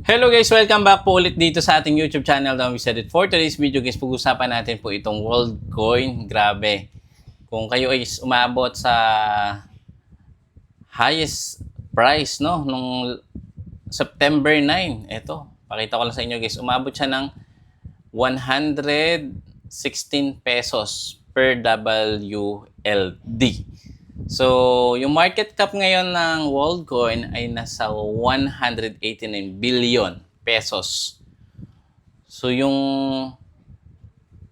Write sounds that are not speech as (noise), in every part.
Hello guys! Welcome back po ulit dito sa ating YouTube channel na we said it. For today's video guys, pag-usapan natin po itong Worldcoin. Grabe. Kung kayo ay umabot sa highest price no nung September 9, eto, pakita ko lang sa inyo guys, umabot siya ng 116 pesos per WLD. So, yung market cap ngayon ng Worldcoin ay nasa 189 billion pesos. So, yung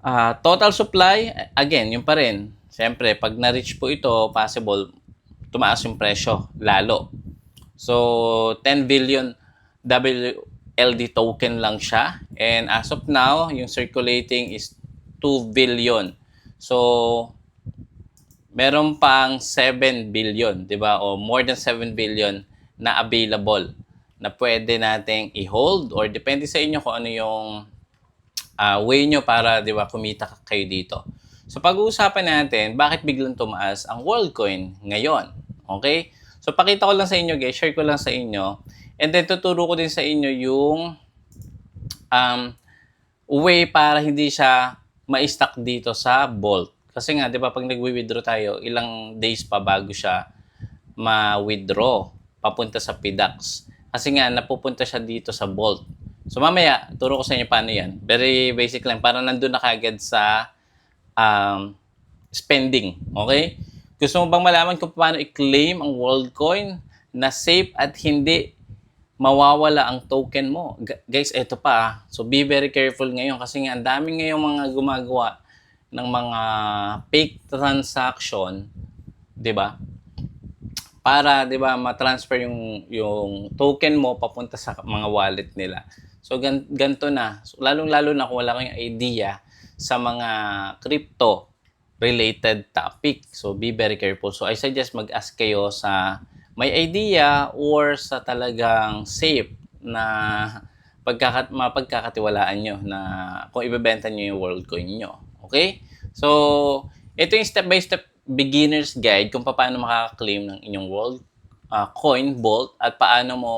ah, total supply, again, yung pa rin. Siyempre, pag na-reach po ito, possible, tumaas yung presyo, lalo. So, 10 billion WLD token lang siya. And as of now, yung circulating is 2 billion. So, meron pang 7 billion, 'di ba? O more than 7 billion na available na pwede nating i-hold or depende sa inyo kung ano yung ah, way nyo para 'di ba kumita ka- kayo dito. So pag-uusapan natin bakit biglang tumaas ang Worldcoin ngayon. Okay? So pakita ko lang sa inyo guys, share ko lang sa inyo and then tuturo ko din sa inyo yung um, way para hindi siya ma-stuck dito sa Bolt. Kasi nga, di ba, pag nagwi-withdraw tayo, ilang days pa bago siya ma-withdraw papunta sa PDAX. Kasi nga, napupunta siya dito sa Bolt. So mamaya, turo ko sa inyo paano yan. Very basic lang. Para nandun na kagad sa um, spending. Okay? Gusto mo bang malaman kung paano i-claim ang WorldCoin na safe at hindi mawawala ang token mo. G- guys, eto pa. ah. So be very careful ngayon kasi nga ang dami ngayong mga gumagawa ng mga fake transaction, 'di ba? Para 'di ba ma-transfer yung yung token mo papunta sa mga wallet nila. So gan ganto na. So, lalong-lalo na kung wala kayong idea sa mga crypto related topic. So be very careful. So I suggest mag-ask kayo sa may idea or sa talagang safe na pagkakat mapagkakatiwalaan nyo na kung ibebenta nyo yung WorldCoin nyo. Okay? So, ito yung step-by-step beginner's guide kung paano makaka-claim ng inyong World ah, Coin Vault at paano mo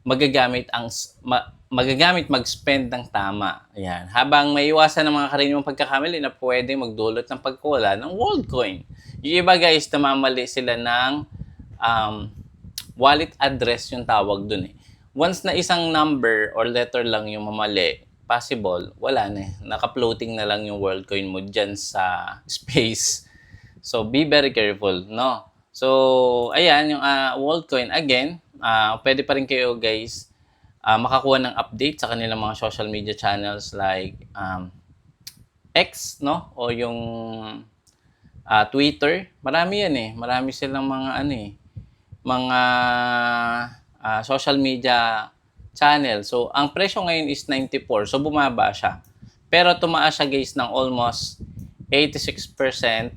magagamit ang ma- magagamit mag-spend ng tama. Ayan. Habang may iwasan ng mga karaniwang pagkakamali na pwede magdulot ng pagkawala ng Worldcoin. Yung iba guys, namamali sila ng um, wallet address yung tawag dun eh. Once na isang number or letter lang yung mamali, possible, wala na eh. Naka-floating na lang yung WorldCoin mo dyan sa (laughs) space. So, be very careful, no? So, ayan, yung uh, WorldCoin, again, ah, pwede pa rin kayo guys ah, makakuha ng update sa kanilang mga social media channels like um, X, no? O yung ah, Twitter. Marami yan eh. Marami silang mga ano eh, mga ah, social media channel. So, ang presyo ngayon is 94. So, bumaba siya. Pero tumaas siya guys ng almost 86%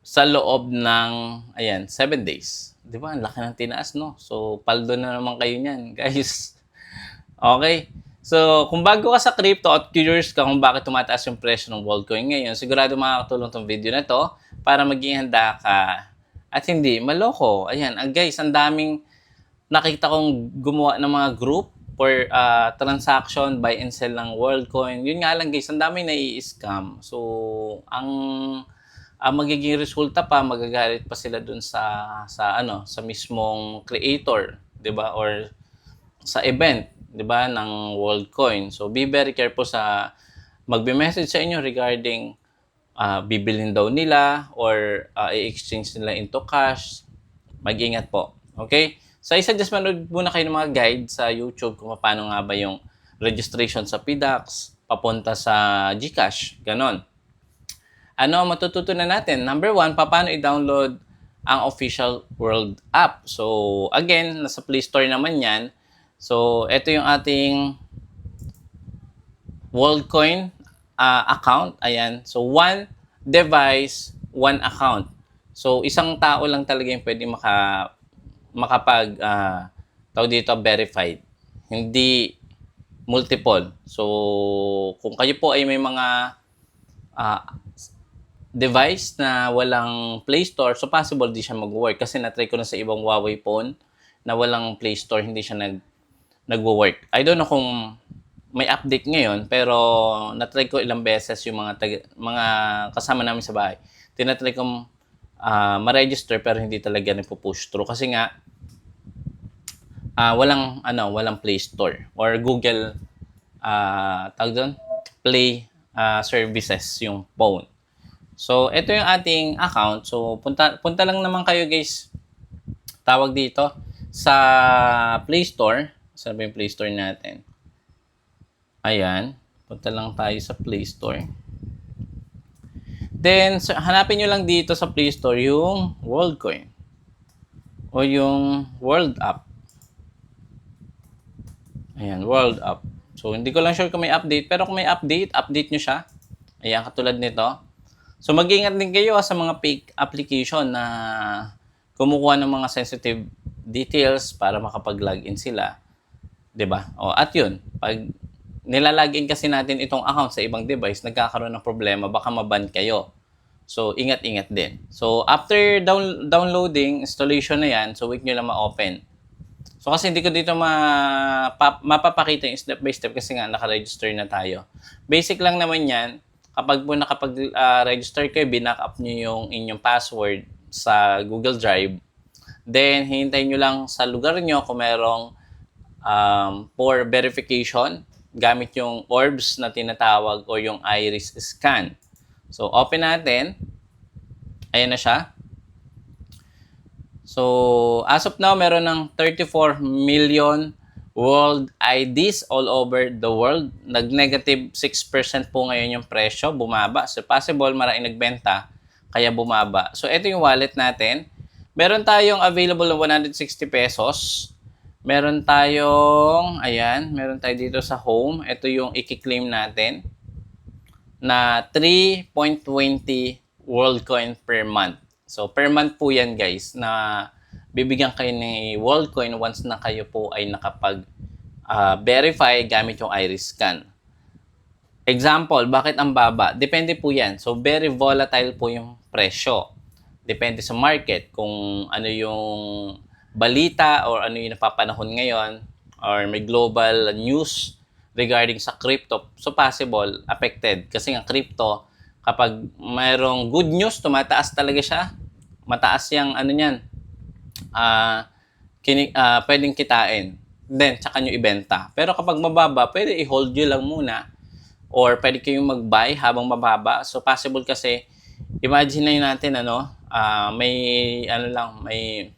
sa loob ng, ayan, 7 days. Di ba? Ang laki ng tinaas, no? So, paldo na naman kayo niyan, (laughs) guys. Okay? So, kung bago ka sa crypto at curious ka kung bakit tumataas yung presyo ng Worldcoin ngayon, sigurado makakatulong tong video na to para maging handa ka at hindi maloko. Ayan, ah, guys, ang daming nakita kong gumawa ng mga group for ah, transaction buy and sell ng Worldcoin. Yun nga lang guys, ang daming nai-scam. So, ang ang magiging resulta pa magagalit pa sila dun sa sa ano sa mismong creator 'di ba? Or sa event 'di ba ng Worldcoin so be very careful sa magbe-message sa inyo regarding ah, bibilhin daw nila or ah, i-exchange nila into cash. Mag-ingat po. Okay so I suggest manood muna kayo ng mga guide sa YouTube kung paano nga ba yung registration sa PDAX papunta sa GCash ganon ano matututunan natin? Number one, paano i-download ang official World app. So, again, nasa Play Store naman yan. So, ito yung ating WorldCoin ah, account. Ayan. So, one device, one account. So, isang tao lang talaga yung pwede maka, makapag, ah, tawag dito, verified. Hindi multiple. So, kung kayo po ay may mga ah, device na walang Play Store, so possible di siya mag-work. Kasi na-try ko na sa ibang Huawei phone na walang Play Store, hindi siya nag nagwo-work. I don't know kung may update ngayon, pero na-try ko ilang beses yung mga taga- mga kasama namin sa bahay. Tinatry kong ah, ma-register pero hindi talaga nagpo-push through kasi nga ah, walang ano, walang Play Store or Google ah tawag doon, Play ah, services yung phone. So, ito yung ating account. So, punta punta lang naman kayo guys. Tawag dito sa Play Store. Saan yung Play Store natin? Ayan. Punta lang tayo sa Play Store. Then, hanapin nyo lang dito sa Play Store yung WorldCoin. O yung World App. Ayan, World App. So, hindi ko lang sure kung may update. Pero kung may update, update nyo siya. Ayan, katulad nito. So, mag-ingat din kayo ah, sa mga fake application na kumukuha ng mga sensitive details para makapag-login sila. 'Di ba? O, at yun, pag nilalagin kasi natin itong account sa ibang device, nagkakaroon ng problema, baka maban kayo. So, ingat-ingat din. So, after down, downloading, installation na yan, so wait nyo lang ma-open. So, kasi hindi ko dito ma, pa, mapapakita yung step by step kasi nga naka-register na tayo. Basic lang naman yan. Kapag po nakapag-register kayo, binack up nyo yung inyong password sa Google Drive. Then, hintayin nyo lang sa lugar nyo kung merong um, for verification gamit yung orbs na tinatawag o yung iris scan. So, open natin. Ayan na siya. So, as of now, meron ng 34 million world IDs all over the world. Nag-negative 6% po ngayon yung presyo, bumaba. So, possible maraming nagbenta, kaya bumaba. So, ito yung wallet natin. Meron tayong available na 160 pesos. Meron tayong, ayan, meron tayo dito sa home. Ito yung i-claim natin na 3.20 world coin per month. So, per month po yan guys na bibigyan kayo ni world coin once na kayo po ay nakapag ah, verify gamit yung iris scan. Example, bakit ang baba? Depende po yan. So, very volatile po yung presyo. Depende sa market kung ano yung balita or ano yung napapanahon ngayon or may global news regarding sa crypto. So, possible, affected. Kasi nga crypto, kapag mayroong good news, tumataas talaga siya. Mataas yung ano niyan, ah kini, ah, pwedeng kitain. Then, tsaka nyo ibenta. Pero kapag mababa, pwede i-hold nyo lang muna. Or pwede kayong mag-buy habang mababa. So, possible kasi, imagine na natin, ano, ah, may, ano lang, may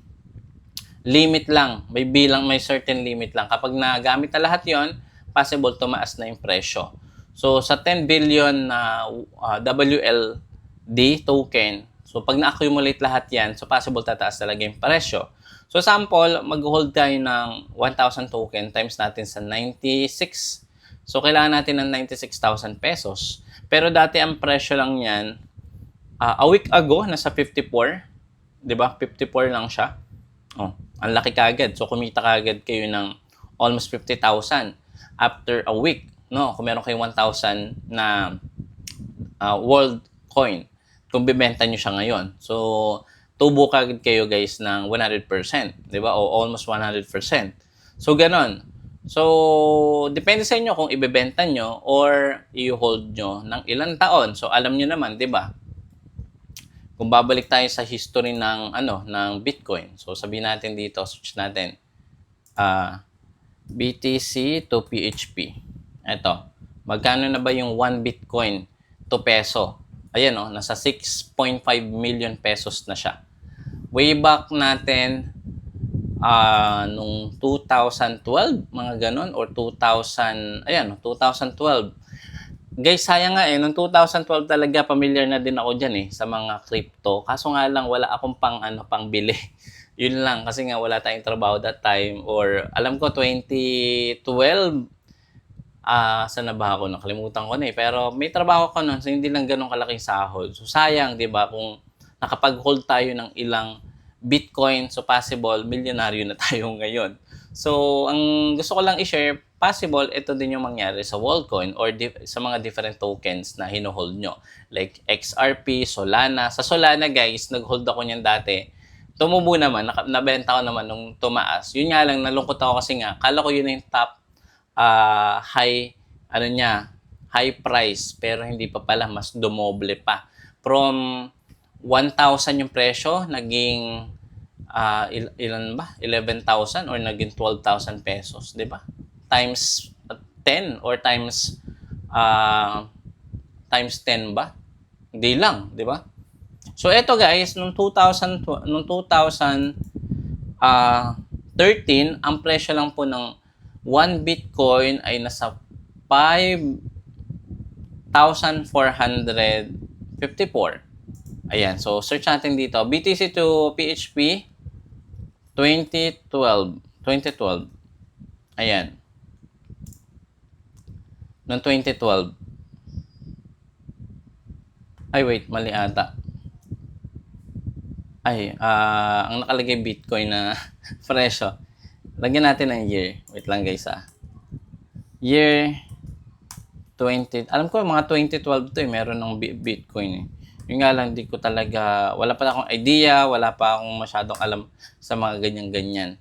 limit lang. May bilang, may certain limit lang. Kapag nagamit na lahat yon possible tumaas na yung presyo. So, sa 10 billion na ah, WLD token, so pag na-accumulate lahat yan, so possible tataas talaga yung presyo. So, sample, mag-hold tayo ng 1,000 token times natin sa 96. So, kailangan natin ng 96,000 pesos. Pero dati ang presyo lang yan, ah, a week ago, nasa 54. 'di ba 54 lang siya. Oh, ang laki kagad. So, kumita kagad kayo ng almost 50,000 after a week. No, kung meron kayong 1,000 na ah, world coin, kung bibenta nyo siya ngayon. So, tubo kagad kayo guys ng 100%, 'di ba? O almost 100%. So, ganon. So, depende sa inyo kung ibebenta nyo or i-hold nyo ng ilang taon. So, alam nyo naman, 'di ba? Kung babalik tayo sa history ng ano, ng Bitcoin. So, sabihin natin dito, search natin. ah BTC to PHP. Ito. Magkano na ba yung 1 Bitcoin to peso? Ayan oh, nasa 6.5 million pesos na siya. Way back natin ah nung 2012, mga ganon, or 2000, ayan, 2012. Guys, sayang nga eh, nung 2012 talaga familiar na din ako dyan eh, sa mga crypto. Kaso nga lang, wala akong pang, ano, pang bili. (laughs) Yun lang, kasi nga wala tayong trabaho that time. Or, alam ko, 2012, ah, saan na ba ako? Nakalimutan ko na eh. Pero may trabaho ko nun, so hindi lang ganun kalaking sahod. So, sayang, di ba, kung nakapag-hold tayo ng ilang Bitcoin, so possible, milyonaryo na (laughs) tayo ngayon. So, ang gusto ko lang i-share, possible, ito din yung mangyari sa Worldcoin or sa mga different tokens na hinohold nyo. Like XRP, Solana. Sa Solana, guys, nag-hold ako niyan dati tumubo naman, naka, nabenta ko naman nung tumaas. Yun nga lang, nalungkot ako kasi nga, kala ko yun na yung top ah, high, ano niya, high price, pero hindi pa pala, mas dumoble pa. From 1,000 yung presyo, naging ah, il- ilan ba? 11,000 or naging 12,000 pesos, di ba? Times 10 or times ah, times 10 ba? Hindi lang, di ba? So eto guys, nung 2000 tw- nung 2000 ah 13, ang presyo lang po ng 1 Bitcoin ay nasa 5,454. Ayan, so search natin dito. BTC to PHP 2012. 2012. Ayan. Noong 2012. Ay, wait, mali ata. Ay, ah, ang nakalagay Bitcoin na (laughs) presyo. Lagyan natin ng year. Wait lang guys ah. Year 20. Alam ko mga 2012 to eh, meron ng Bi- Bitcoin eh. Yung nga lang, di ko talaga, wala pa akong idea, wala pa akong masyadong alam sa mga ganyan-ganyan.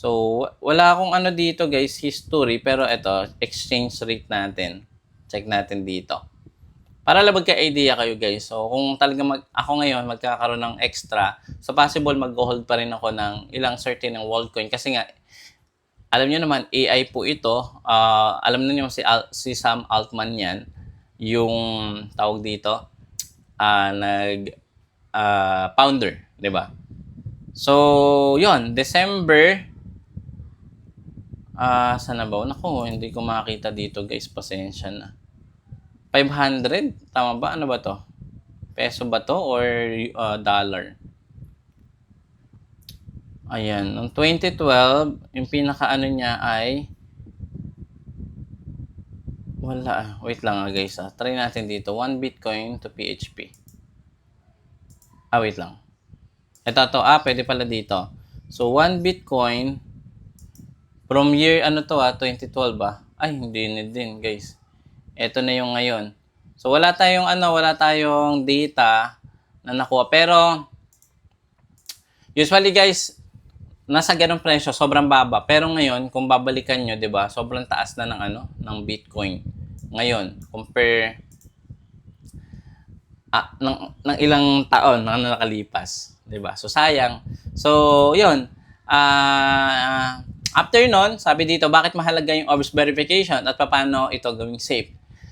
So, wa- wala akong ano dito guys, history, pero ito, exchange rate natin. Check natin dito. Para lang magka-idea kayo guys. So, kung talaga mag, ako ngayon magkakaroon ng extra, so possible mag-hold pa rin ako ng ilang certain ng Worldcoin. Kasi nga, alam niyo naman, AI po ito. Ah, alam niyo si, Al- si Sam Altman yan. Yung tawag dito, ah, nag ah, founder, 'di ba? So, 'yon, December ah sana ba? Naku, hindi ko makita dito, guys. Pasensya na. 500? Tama ba? Ano ba to? Peso ba to or ah, dollar? Ayan. Noong 2012, yung pinaka-ano niya ay wala. Wait lang ah, guys. Ah. Try natin dito. 1 Bitcoin to PHP. Ah, wait lang. Ito to. Ah, pwede pala dito. So, 1 Bitcoin from year, ano to ah, 2012 ba? Ay, hindi na din, guys. Ito na yung ngayon. So, wala tayong ano, wala tayong data na nakuha. Pero, usually guys, nasa ganong presyo, sobrang baba. Pero ngayon, kung babalikan nyo, di ba, sobrang taas na ng ano, ng Bitcoin. Ngayon, compare ah, ng, ng ilang taon na nakalipas. 'di ba? So sayang. So, 'yun. Ah, after nun, sabi dito, bakit mahalaga yung OBS verification at paano ito gawing safe?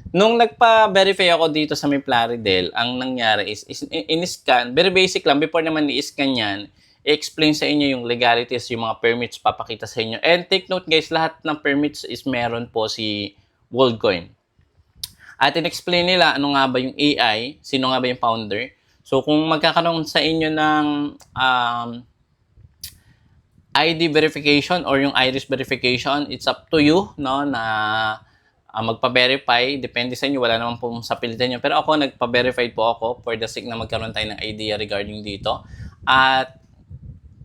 Nung nagpa-verify ako dito sa may Plaridel, ang nangyari is, is in-scan, very basic lang, before naman i-scan yan, i-explain sa inyo yung legalities, yung mga permits, papakita sa inyo. And take note guys, lahat ng permits is meron po si WorldCoin. At in-explain nila ano nga ba yung AI, sino nga ba yung founder. So kung magkakaroon sa inyo ng um, ID verification or yung iris verification, it's up to you no na ah, magpa-verify. Depende sa inyo, wala naman pong sa pilitan nyo. Pero ako, nagpa-verify po ako for the sake na magkaroon tayo ng idea regarding dito. At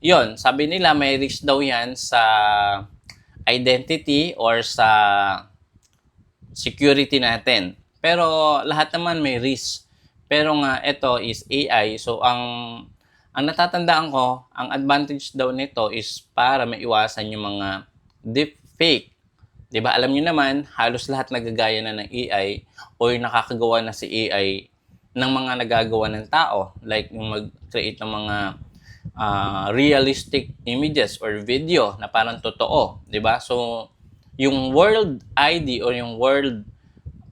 yon sabi nila may risk daw yan sa identity or sa security natin. Pero lahat naman may risk. Pero nga ito is AI. So ang ang natatandaan ko, ang advantage daw nito is para maiwasan yung mga deepfake. 'Di ba? Alam niyo naman, halos lahat nagagaya na ng AI o yung nakakagawa na si AI ng mga nagagawa ng tao. Like yung mag-create ng mga ah, realistic images or video na parang totoo, 'di ba? So yung world ID or yung world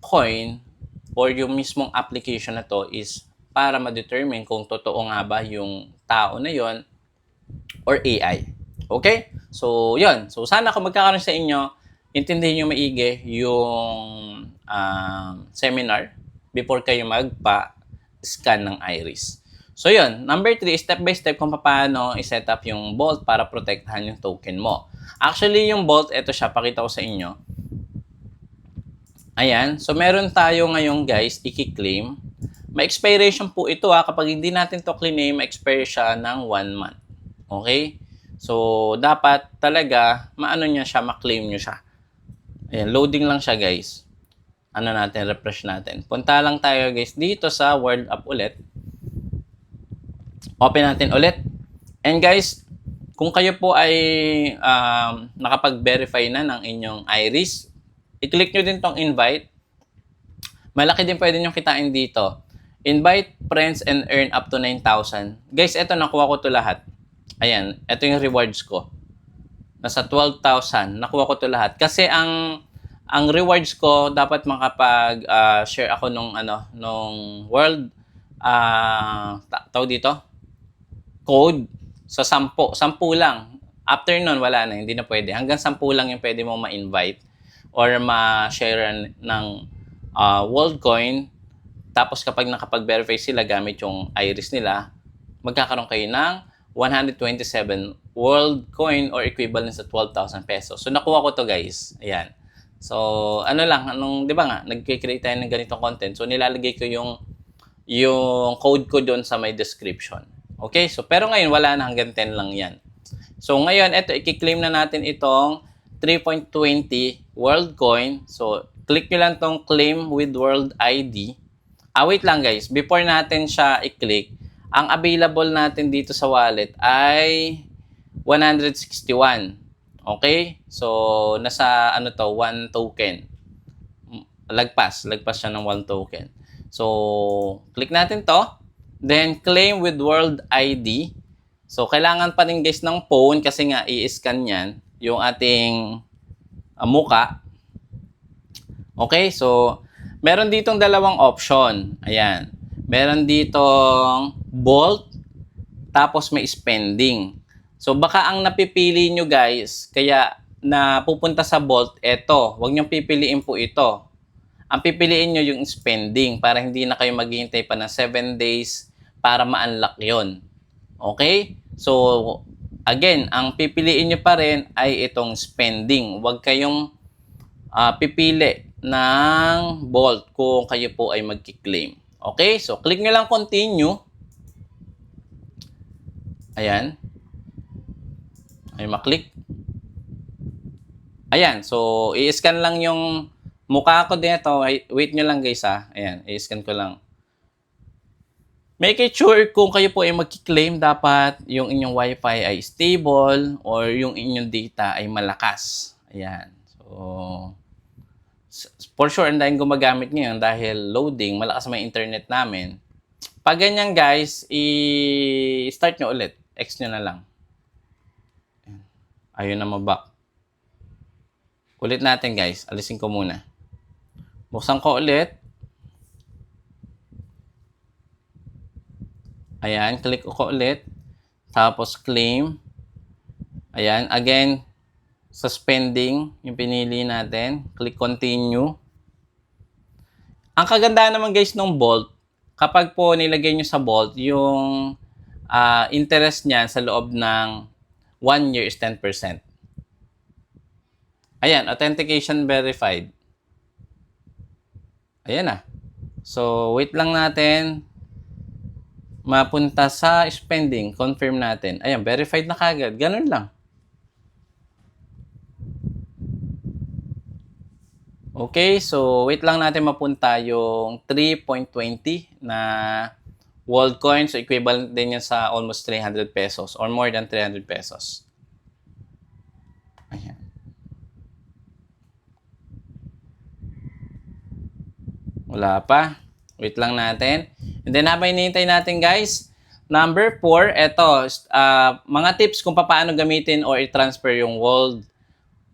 coin or yung mismong application na to is para ma-determine kung totoo nga ba yung tao na yon or AI. Okay? So, yun. So, sana kung magkakaroon sa inyo, intindihin nyo maigi yung um, seminar before kayo magpa-scan ng iris. So, yun. Number three, step by step kung paano i-set up yung Bolt para protektahan yung token mo. Actually, yung Bolt, ito siya, pakita ko sa inyo. Ayan. So, meron tayo ngayon, guys, i-claim. May expiration po ito ha. Kapag hindi natin to claim, may expire siya ng one month. Okay? So, dapat talaga, maano niya siya, maklaim niyo siya. Ayan, loading lang siya, guys. Ano natin, refresh natin. Punta lang tayo, guys, dito sa World App ulit. Open natin ulit. And guys, kung kayo po ay um, nakapag-verify na ng inyong iris, i-click nyo din tong invite. Malaki din pwede nyo kitain dito. Invite friends and earn up to 9,000. Guys, eto nakuha ko to lahat. Ayan, eto yung rewards ko. Nasa 12,000. Nakuha ko to lahat. Kasi ang ang rewards ko dapat makapag ah, share ako nung ano nung world ah ta- tawag dito code sa 10 10 lang after nun wala na hindi na pwede hanggang 10 lang yung pwede mo ma-invite or ma-share ng ah, world coin tapos kapag nakapag-verify sila gamit yung iris nila magkakaroon kayo ng 127 world coin or equivalent sa 12,000 pesos. So nakuha ko to guys. Ayan. So, ano lang, anong, di ba nga, nag-create tayo ng ganitong content. So, nilalagay ko yung, yung code ko doon sa may description. Okay? So, pero ngayon, wala na hanggang 10 lang yan. So, ngayon, eto, i-claim na natin itong 3.20 World Coin. So, click nyo lang tong claim with World ID. Ah, wait lang guys. Before natin siya i-click, ang available natin dito sa wallet ay 161. Okay? So, nasa ano to, 1 token. Mm, Lagpas. Lagpas siya ng 1 token. So, click natin to. Then, claim with World ID. So, kailangan pa rin guys ng phone kasi nga i-scan yan yung ating uh, muka. Okay? So, meron ditong dalawang option. Ayan. Meron ditong Bolt tapos may spending. So baka ang napipili nyo guys, kaya na pupunta sa Bolt, eto, wag nyo pipiliin po ito. Ang pipiliin nyo yung spending para hindi na kayo maghihintay pa ng 7 days para ma-unlock yon. Okay? So, again, ang pipiliin nyo pa rin ay itong spending. Huwag kayong ah, pipili ng Bolt kung kayo po ay magki-claim. Okay? So, click nyo lang continue. Ayan. Ay, maklik. Ayan. So, i-scan lang yung mukha ko dito. Wait nyo lang guys ha. Ayan. I-scan ko lang. Make it sure kung kayo po ay magki-claim, dapat yung inyong wifi ay stable or yung inyong data ay malakas. Ayan. So, for sure, ang dahil gumagamit ngayon dahil loading, malakas may internet namin. Pag ganyan guys, i-start nyo ulit. X nyo na lang. Ayun na maback. Ulit natin guys. Alisin ko muna. Buksan ko ulit. Ayan, click ko ulit. Tapos claim. Ayan, again, sa spending, yung pinili natin. Click continue. Ang kagandahan naman guys ng Bolt, kapag po nilagay nyo sa Bolt, yung ah, interest niya sa loob ng 1 year is 10%. Ayan, authentication verified. Ayan na. So, wait lang natin. Mapunta sa spending. Confirm natin. Ayan, verified na kagad. Ganun lang. Okay, so wait lang natin mapunta yung 3.20 na world coin. So equivalent din yan sa almost 300 pesos or more than 300 pesos. Ayan. Wala pa. Wait lang natin. And then habang hinihintay natin guys, number 4, eto, ah, mga tips kung paano gamitin or i-transfer yung world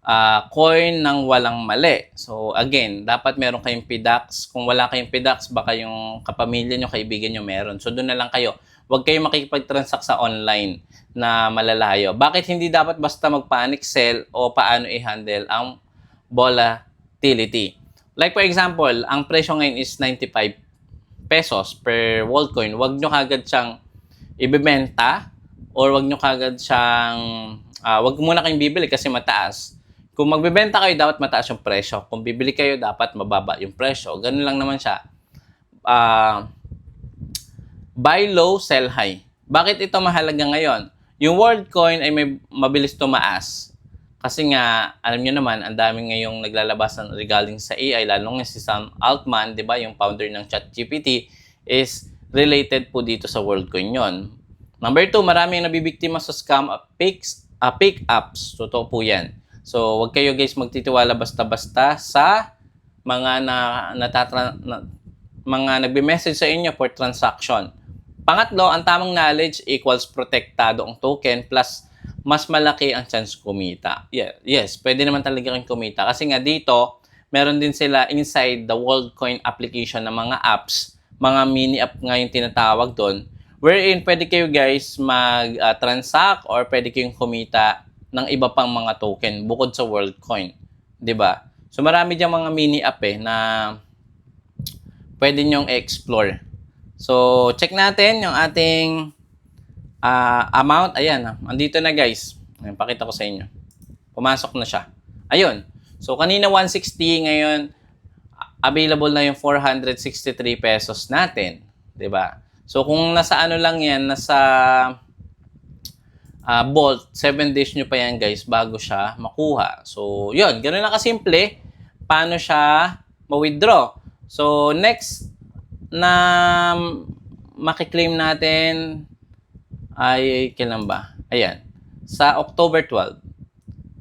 ah, coin ng walang mali. So again, dapat meron kayong PDAX. Kung wala kayong PDAX, baka yung kapamilya nyo, kaibigan nyo meron. So doon na lang kayo. Huwag kayong makikipag-transact sa online na malalayo. Bakit hindi dapat basta mag-panic sell o paano i-handle ang volatility? Like for example, ang presyo ngayon is 95 pesos per world coin. Huwag nyo kagad siyang ibebenta or wag nyo kagad siyang ah, wag muna kayong bibili kasi mataas. Kung magbebenta kayo, dapat mataas yung presyo. Kung bibili kayo, dapat mababa yung presyo. Ganun lang naman siya. Ah, buy low, sell high. Bakit ito mahalaga ngayon? Yung world coin ay may mabilis tumaas. Kasi nga, alam nyo naman, ang daming ngayong naglalabas ng regarding sa AI, lalo nga si Sam Altman, di ba, yung founder ng ChatGPT, is related po dito sa WorldCoin yon. Number two, maraming nabibiktima sa scam fake, ah, fake apps. Totoo po yan. So, wag kayo guys magtitiwala basta-basta sa mga na, natatra, na, mga nagbe-message sa inyo for transaction. Pangatlo, ang tamang knowledge equals protektado ang token plus mas malaki ang chance kumita. Yeah, yes, pwede naman talaga kayong kumita. Kasi nga dito, meron din sila inside the WorldCoin application ng mga apps, mga mini app nga yung tinatawag doon, wherein pwede kayo guys mag-transact or pwede kayong kumita ng iba pang mga token bukod sa WorldCoin. 'Di ba? So marami diyang mga mini app eh na pwede nyong explore. So check natin yung ating ah, amount. Ayan, ah, andito na guys. Ayan, pakita ko sa inyo. Pumasok na siya. Ayun. So kanina 160, ngayon available na yung 463 pesos natin, 'di ba? So kung nasa ano lang 'yan, nasa ah, Bolt, 7 days nyo pa yan guys bago siya makuha. So, yun, ganoon lang kasimple paano siya ma-withdraw. So, next na makiklaim natin ay kailan ba? Ayan. Sa October 12.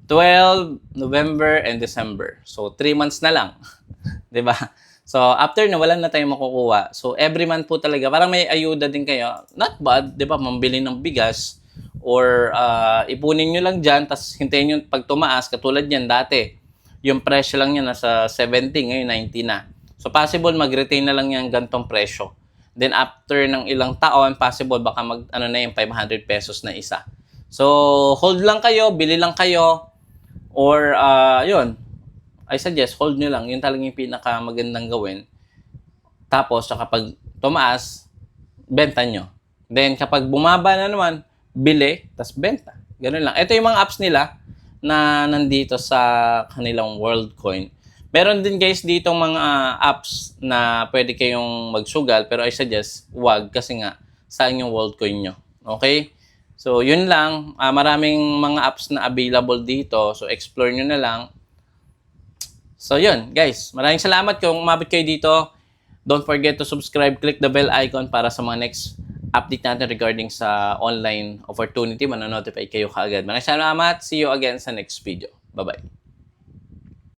12, November, and December. So, 3 months na lang. (laughs) ba? So, after na, wala na tayong makukuha. So, every month po talaga, parang may ayuda din kayo. Not bad, 'di ba? Mambili ng bigas or ah, ipunin nyo lang dyan, tapos hintayin nyo pag tumaas, katulad yan dati. Yung presyo lang yan nasa 70, ngayon 90 na. So, possible mag-retain na lang yan gantong presyo. Then, after ng ilang taon, possible baka mag, ano na yung 500 pesos na isa. So, hold lang kayo, bili lang kayo, or, ah, yun, I suggest, hold nyo lang. Yun talagang yung pinaka magandang gawin. Tapos, kapag tumaas, benta nyo. Then, kapag bumaba na naman, bili, tas benta. Ganun lang. Ito yung mga apps nila na nandito sa kanilang WorldCoin. Meron din guys dito mga apps na pwede kayong magsugal pero I suggest wag kasi nga saan yung WorldCoin nyo. Okay? So, yun lang. Ah, maraming mga apps na available dito. So, explore nyo na lang. So, yun, guys. Maraming salamat kung umabot kayo dito. Don't forget to subscribe, click the bell icon para sa mga next update natin regarding sa online opportunity. Manonotify kayo kaagad. Maraming salamat. See you again sa next video. Bye-bye.